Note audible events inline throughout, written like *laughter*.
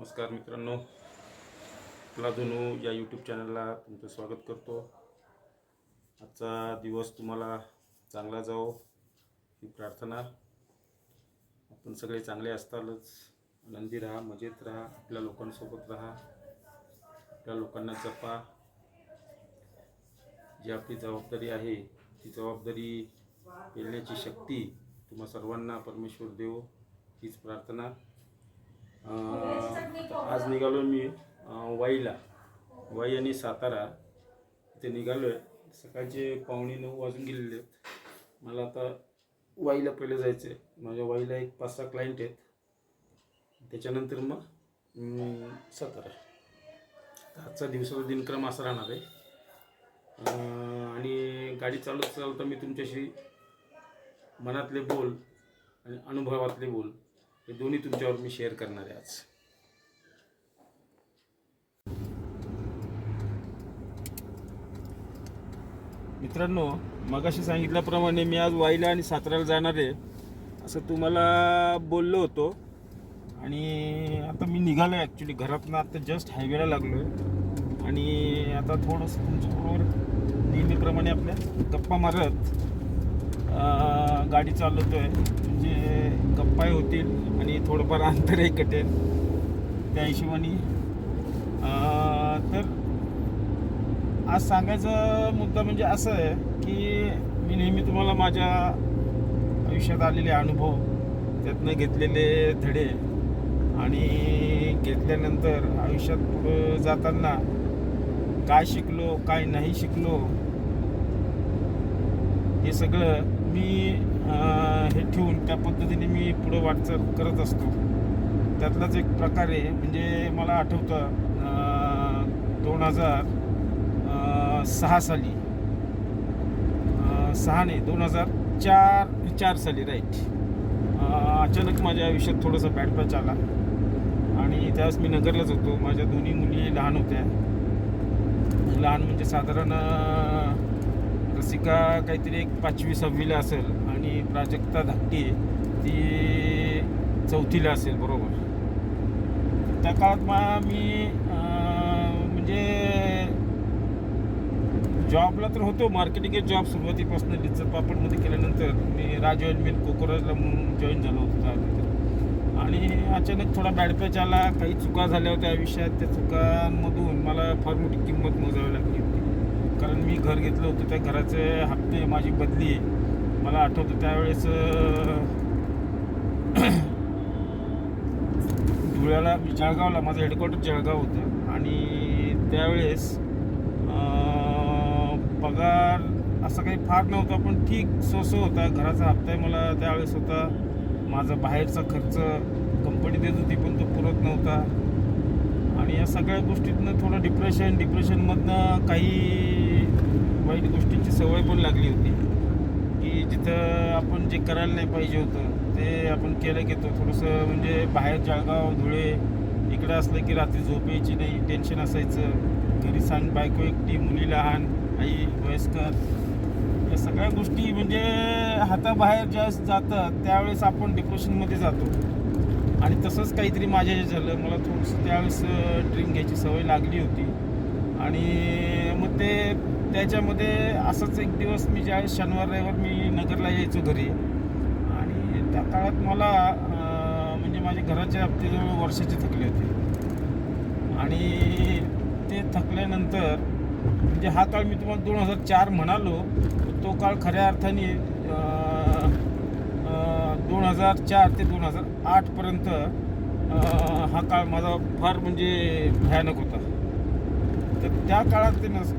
नमस्कार मित्रांनो. प्लाधुनू या यूट्यूब चॅनलला तुमचं स्वागत करतो. आजचा दिवस तुम्हाला चांगला जावो ही प्रार्थना. आपण सगळे चांगले असतालच. आनंदी राहा मजेत राहा आपल्या लोकांसोबत राहा आपल्या लोकांना जपा. जी आपली जबाबदारी आहे ती जबाबदारी पेलण्याची शक्ती तुम्हा सर्वांना परमेश्वर देव हीच प्रार्थना. आज निघालो मी वाईला. वाई आणि सातारा इथे निघालो आहे सकाळचे पावणे नऊ वाजून गेलेले आहेत. मला आता वाईला पहिले जायचं आहे माझ्या वाईला एक पाच सहा क्लायंट आहेत. त्याच्यानंतर मग सातारा. तर आजचा दिवसाचा दिनक्रम असा राहणार आहे. आणि गाडी चालत चालता मी तुमच्याशी मनातले बोल आणि अनुभवातले बोल हे दोन्ही तुमच्यावर मी शेअर करणार आहे आज. मित्रांनो मगाशी सांगितल्याप्रमाणे मी आज वाईला आणि साताऱ्याला जाणार आहे. असं तुम्हाला बोललो होतो. आणि आता मी निघालो आहे ॲक्च्युली घरातनं आता जस्ट हायवेला लागलो आहे आणि आता थोडंसं तुमच्याबरोबर नेहमीप्रमाणे आपल्या गप्पा मारत गाडी चालवतो आहे गप्पाही होतील आणि थोडंफार अंतरही कटेल. त्या हिशोबाने. तर आज सांगायचा मुद्दा म्हणजे असं आहे की मी नेहमी तुम्हाला माझ्या आयुष्यात आलेले अनुभव त्यातनं घेतलेले धडे आणि घेतल्यानंतर आयुष्यात पुढं जाताना काय शिकलो काय नाही शिकलो हे सगळं मी हे ठेवून त्या पद्धतीने मी पुढं वाटचाल करत असतो. त्यातलाच एक प्रकार आहे. म्हणजे मला आठवतं दोन हजार सहा साली. सहा नाही दोन हजार चार चार साली राईट. अचानक माझ्या आयुष्यात थोडंसं बॅड पॅच आला. आणि त्यावेळेस मी नगरलाच होतो. माझ्या दोन्ही मुली लहान होत्या. लहान म्हणजे साधारण रसिका काहीतरी एक पाचवी सहावीला असेल. आणि प्राजक्ता धाकटी ती चौथीला असेल बरोबर. त्या काळात मा मी म्हणजे जॉबला तर होतो मार्केटिंग जॉब सुरुवातीपासून लिचर पापडमध्ये केल्यानंतर मी राजू अँड मिल कोकोराजला जॉईन झालो होतो त्यानंतर. आणि अचानक थोडा बॅडपॅच आला काही चुका झाल्या होत्या आयुष्यात त्या चुकांमधून मला फार मोठी किंमत मोजावी लागली होती. कारण मी घर घेतलं होतं त्या घराचे हप्ते माझी बदली मला आठवतं त्यावेळेस *clears throat* धुळ्याला जळगावला माझं हेडक्वार्टर जळगाव होतं. आणि त्यावेळेस पगार असा काही फार नव्हता पण ठीक सोसो होता. घराचा हप्ताही मला त्यावेळेस होता. माझा बाहेरचा खर्च कंपनी देत होती पण तो पुरत नव्हता. आणि या सगळ्या गोष्टीतनं थोडं डिप्रेशन डिप्रेशनमधनं काही वाईट गोष्टींची सवय पण लागली होती. जिथं आपण जे करायला नाही पाहिजे होतं ते आपण केलं घेतो थोडंसं म्हणजे बाहेर जळगाव धुळे इकडं असलं की रात्री झोपायची नाही टेन्शन असायचं. घरी सांग बायको एकटी मुली लहान आई वयस्कर या सगळ्या गोष्टी म्हणजे हाताबाहेर ज्यावेळेस जातात त्यावेळेस आपण डिप्रेशनमध्ये जातो. आणि तसंच काहीतरी माझ्या हे झालं. मला थोडंसं त्यावेळेस ड्रिंक घ्यायची सवय लागली होती. आणि मग ते त्याच्यामध्ये असंच एक दिवस मी ज्या शनिवार रविवार मी नगरला यायचो घरी. आणि त्या काळात मला म्हणजे माझ्या घराच्या हप्ते जवळ वर्षाचे थकले होते. आणि ते थकल्यानंतर म्हणजे हा काळ मी तुम्हाला दोन हजार चार म्हणालो तो काळ खऱ्या अर्थाने दोन हजार चार ते दोन हजार आठपर्यंत हा काळ माझा फार म्हणजे भयानक होता. तर त्या काळात ते नस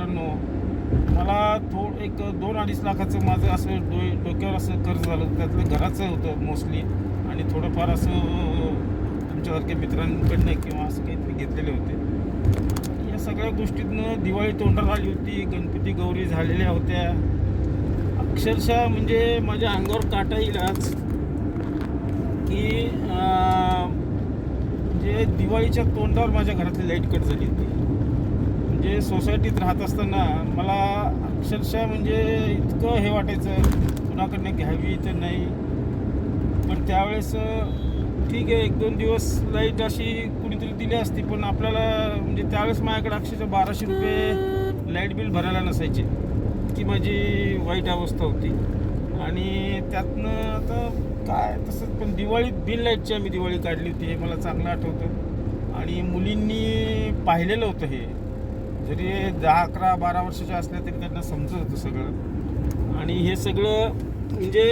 मित्रांनो मला थोड एक दोन अडीच लाखाचं माझं असं डो डोक्यावर असं कर्ज झालं. त्यातलं घराचं होतं मोस्टली आणि थोडंफार असं तुमच्यासारख्या मित्रांकडनं किंवा असं काहीतरी घेतलेले होते. या सगळ्या गोष्टीतनं दिवाळी तोंडाला आली होती गणपती गौरी झालेल्या होत्या. अक्षरशः म्हणजे माझ्या अंगावर काटा येईल आज की जे म्हणजे दिवाळीच्या तोंडावर माझ्या घरातली लाइट कट झाली होती. म्हणजे सोसायटीत राहत असताना मला अक्षरशः म्हणजे इतकं हे वाटायचं कुणाकडनं घ्यावी तर नाही. पण त्यावेळेस ठीक आहे एक दोन दिवस लाइट अशी कुणीतरी दिली असती पण आपल्याला म्हणजे त्यावेळेस माझ्याकडे अक्षरशः बाराशे रुपये लाइट बिल भरायला नसायचे ती माझी वाईट अवस्था होती. आणि त्यातनं आता काय तसंच पण दिवाळीत बिल लाईटची आम्ही दिवाळी काढली होती हे मला चांगलं आठवतं. आणि मुलींनी पाहिलेलं होतं हे. जरी दहा अकरा बारा वर्षाच्या असल्या तरी त्यांना समजत होतं सगळं. आणि हे सगळं म्हणजे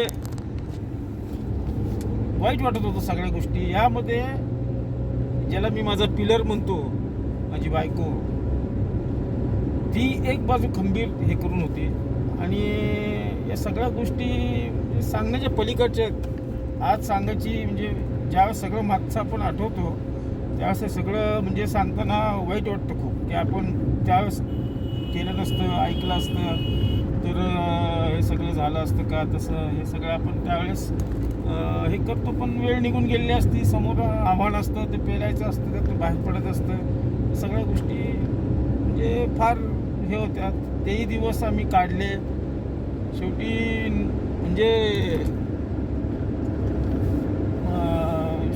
वाईट वाटत होतं सगळ्या गोष्टी. यामध्ये ज्याला मी माझा पिलर म्हणतो माझी बायको ती एक बाजू खंबीर हे करून होती. आणि या सगळ्या गोष्टी म्हणजे सांगण्याच्या पलीकडच्या आज सांगायची म्हणजे ज्यावेळेस सगळं मागचं आपण आठवतो त्या असं सगळं म्हणजे सांगताना वाईट वाटतं खूप की आपण त्यावेळेस केलं नसतं ऐकलं असतं तर हे सगळं झालं असतं का तसं हे सगळं आपण त्यावेळेस हे करतो पण वेळ निघून गेलेली असती समोर आव्हान असतं ते पेरायचं असतं त्यातून बाहेर पडत असतं. सगळ्या गोष्टी म्हणजे फार हे होत्या तेही दिवस आम्ही काढले. शेवटी म्हणजे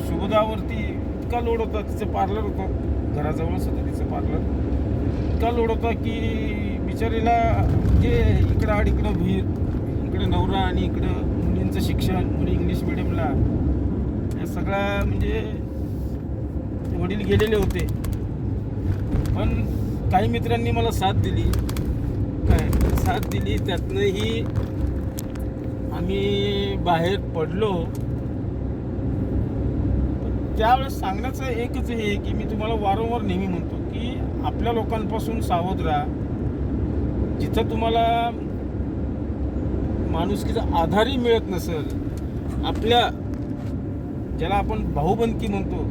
शुभदावरती इतका लोड होता तिचं पार्लर होतं. घराजवळच होतं तिचं पार्लर इतका लोड होता की बिचारीला जे इकडं आड इकडं भीर इकडं नवरा आणि इकडं मुलींचं शिक्षण मुली इंग्लिश मिडियमला या सगळ्या म्हणजे वडील गेलेले होते. पण काही मित्रांनी मला साथ दिली. काय? साथ दिली त्यातनंही आम्ही बाहेर पडलो. त्यावेळेस सांगण्याचं एकच हे की मी तुम्हाला वारंवार नेहमी म्हणतो की आपल्या लोकांपासून सावध राहा. जिथं तुम्हाला माणुसकीचा आधारही मिळत नसेल आपल्या ज्याला आपण भाऊबंदकी म्हणतो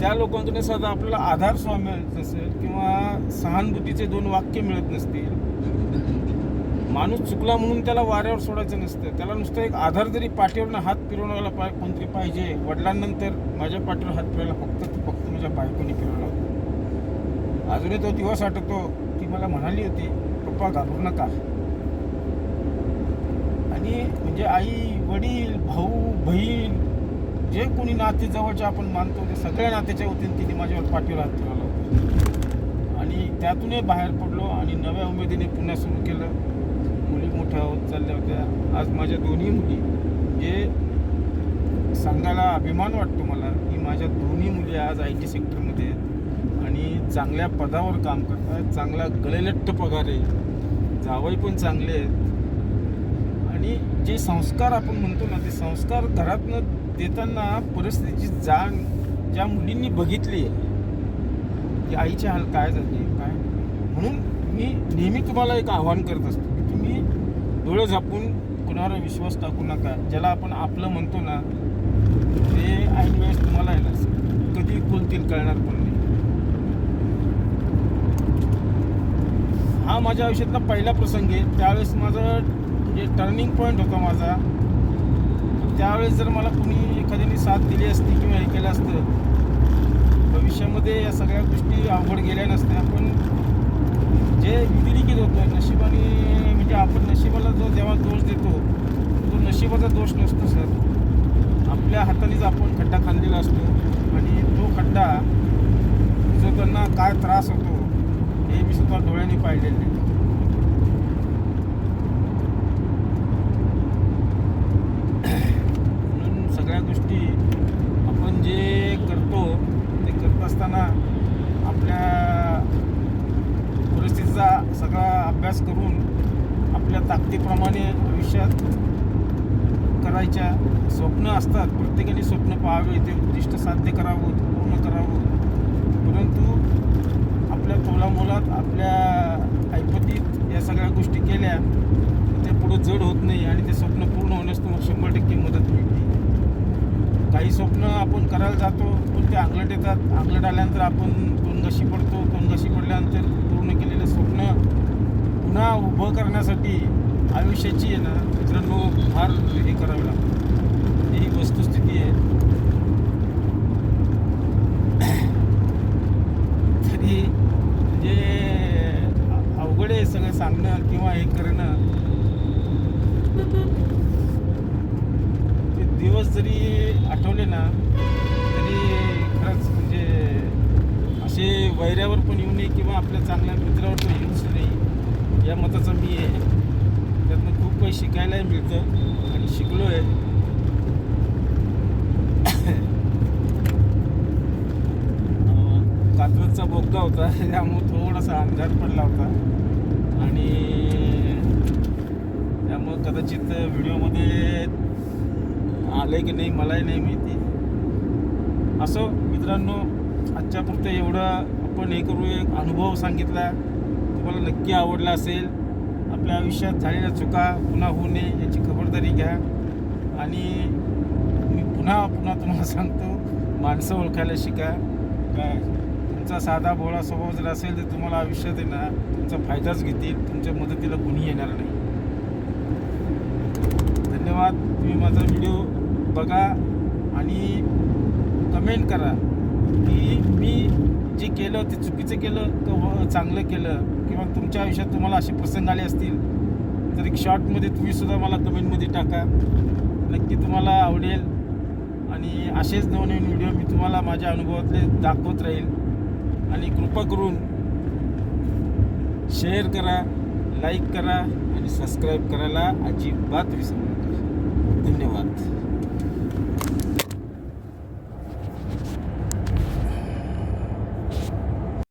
त्या लोकांकडे साधा आपल्याला आधार सुद्धा मिळत नसेल किंवा सहानुभूतीचे दोन वाक्य मिळत नसतील. माणूस चुकला म्हणून त्याला वाऱ्यावर सोडायचं नसतं. त्याला नुसतं एक आधार जरी पाठीवरनं हात फिरवण्याला पाय कोणतरी पाहिजे. वडिलांनंतर माझ्या पाठीवर हात फिरायला फक्त फक्त माझ्या बायकोने फिरवला अजूनही तो दिवस आठवतो ती मला म्हणाली होती पप्पा घाबरू नका. आणि म्हणजे आई वडील भाऊ बहीण जे कोणी नाते जवळचे आपण मानतो ते सगळ्या नात्याच्या वतीने तिने माझ्यावर पाठीवर हात फिरवला आणि त्यातूनही बाहेर पडलो आणि नव्या उमेदीने पुन्हा सुरू केलं. मुली मोठ्या होत चालल्या होत्या. आज माझ्या दोन्ही मुली जे सांगायला अभिमान वाटतो मला की माझ्या दोन्ही मुली आज आय टी सेक्टरमध्ये आहेत. आणि चांगल्या पदावर काम करतात चांगला गळेलट्ट पगार आहे जावई पण चांगले आहेत. आणि जे संस्कार आपण म्हणतो ना ते संस्कार घरातनं देताना परिस्थितीची जाण ज्या मुलींनी बघितली आहे की आईचे हाल काय झाले काय? म्हणून मी नेहमी तुम्हाला एक आव्हान करत असतो की तुम्ही डोळे झापून कुणावर विश्वास टाकू नका ज्याला आपण आपलं म्हणतो ना ते ऐन वेळेस तुम्हाला आहे ना कधी कोणतील कळणार पण नाही. हा माझ्या आयुष्यातला पहिला प्रसंग आहे. त्यावेळेस माझं म्हणजे टर्निंग पॉईंट होता माझा. त्यावेळेस जर मला कुणी एखाद्याने साथ दिली असती किंवा हे केलं असतं भविष्यामध्ये या सगळ्या गोष्टी अवघड गेल्या नसत्या. पण जे विधिलिखित होतं नशिबाने म्हणजे आपण नशिबाला जो देवा दोष देतो तो नशिबाचा दोष नसतो सर. आपल्या हातानेच आपण खड्डा खांदलेला असतो आणि तो खड्डा जो त्यांना काय त्रास होतो हे मी स्वतः डोळ्यांनी पाहिलेले आहे. म्हणून सगळ्या गोष्टी आपण जे करतो ते करत असताना आपल्या परिस्थितीचा सगळा अभ्यास करून आपल्या ताकदीप्रमाणे आयुष्यात करायच्या स्वप्न असतात प्रत्येकाने स्वप्न पाहावे ते उद्दिष्ट साध्य करावं पूर्ण करावं. परंतु आपल्या तोलामोलात आपल्या ऐपतीत या सगळ्या गोष्टी केल्या ते पुढं जड होत नाही आणि ते स्वप्न पूर्ण होण्यास तुम्हाला शंभर टक्के मदत मिळते. काही स्वप्न आपण करायला जातो पण ते अंगलट येतात. अंगलट आल्यानंतर आपण तोंडगाशी पडतो. तोंडगाशी पडल्यानंतर पूर्ण केलेलं स्वप्न पुन्हा उभं करण्यासाठी आयुष्याची आहे ना मित्रांनो फार हे करावं लागतं. ही वस्तुस्थिती आहे. *clears throat* तरी म्हणजे अवघड आहे सगळं सांगणं किंवा हे करणं ते दिवस जरी आठवले ना तरी खरंच म्हणजे असे वैऱ्यावर पण येऊ नये किंवा आपल्या चांगल्या मित्रावर पण येऊच नाही या मताचा मी आहे. काही शिकायलाही मिळतं आणि शिकलो आहे कात्रजचा बोगदा होता त्यामुळे थोडासा अंधार पडला होता. आणि त्यामुळं कदाचित व्हिडिओमध्ये आलं की नाही मलाही नाही माहिती. असो मित्रांनो आजच्या पुरतं एवढं आपण हे करू एक अनुभव सांगितला. तुम्हाला नक्की आवडला असेल आपल्या आयुष्यात झालेल्या चुका पुन्हा होऊ नये याची खबरदारी घ्या. आणि मी पुन्हा पुन्हा तुम्हाला *laughs* सांगतो माणसं ओळखायला शिका. काय तुमचा साधा भोळा स्वभाव जर असेल तर तुम्हाला आयुष्यात आहे ना तुमचा फायदाच घेतील तुमच्या मदतीला कुणी येणार नाही. धन्यवाद. तुम्ही माझा व्हिडिओ बघा आणि कमेंट करा की मी जे केलं ते चुकीचं केलं तर व- चांगलं केलं? किंवा तुमच्या आयुष्यात तुम्हाला असे प्रसंग आले असतील तर एक शॉर्टमध्ये तुम्ही सुद्धा मला कमेंटमध्ये टाका. नक्की तुम्हाला आवडेल. आणि असेच नवनवीन व्हिडिओ मी तुम्हाला माझ्या अनुभवातले दाखवत राहील. आणि कृपा करून शेअर करा लाईक करा आणि सबस्क्राईब करायला अजिबात विसरू नका. धन्यवाद.